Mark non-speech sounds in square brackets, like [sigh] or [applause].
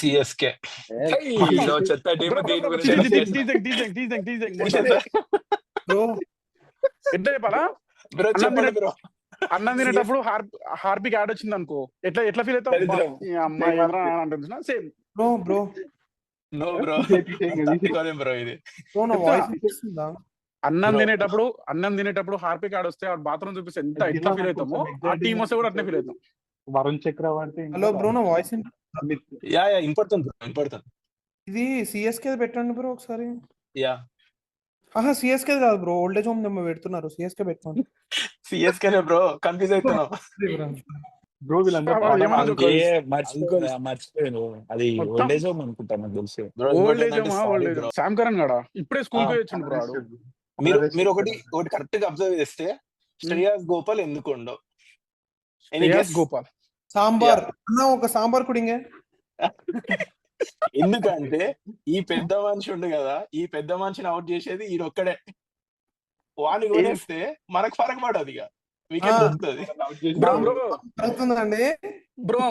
CSK చెత్త team దీని గురించి అన్నం తినేటప్పుడు హార్ హార్పిక్ యాడ్ వచ్చింది అనుకో. ఎట్లా ఎట్లా ఫీల్ అవుతావు? Same. Bro bro no bro bro ఇది అన్నం. తినేటప్పుడు అన్నం తినేటప్పుడు హార్పిక్ యాడ్ వస్తే బాత్రూమ్ చూపిస్తే ఎంత ఎట్లా ఫీల్ అవుతామో ఆ టీం వస్తే కూడా అట్లా ఫీల్ అవుతాం. వరుణ్ చక్రవర్తి హలో బ్రో నా వాయిస్ యా యా ఇంపడుతుంది బ్రో ఇంపడుతుంది. ఇది సిఎస్కే పెట్టండి బ్రో ఒకసారి. యా. ఆహా సిఎస్కే కాదు bro old age home number పెడుతున్నారు సిఎస్కే పెట్టండి. సిఎస్కేనే బ్రో కన్ఫ్యూజ్ అవుతున్నావు. బ్రో. మర్చిపోయాను అది. ఓల్డేజ్ హోమ్ అనుకుంటా నాకు తెలిసి. Bro, ఓల్డ్ ఇంకోటి ఏజ్ ఏంటంటే old sorry age bro. Sam Curran గడా ఇప్పుడే స్కూల్కి వచ్చిండు బ్రో ఆడు. మీరు మీరు ఒకటి ఒకటి కరెక్ట్గా అబ్జర్వ్ చేస్తే శ్రేయాస్ గోపాల్ ఎందుకు ఉండవు? గోపాల్. సాంబార్. అన్న ఒక సాంబార్ కుడింగే. [laughs] ఎందుకంటే ఈ పెద్ద మనిషి ఉండు కదా ఈ పెద్ద మనిషిని అవుట్ చేసేది ఈడొక్కడే వాడిని కొనేస్తే మనకు ఫరక్ పడదు ఇక వికెట్. దొరుకుతుంది. బ్రో బ్రో అవుతుందండి బ్రో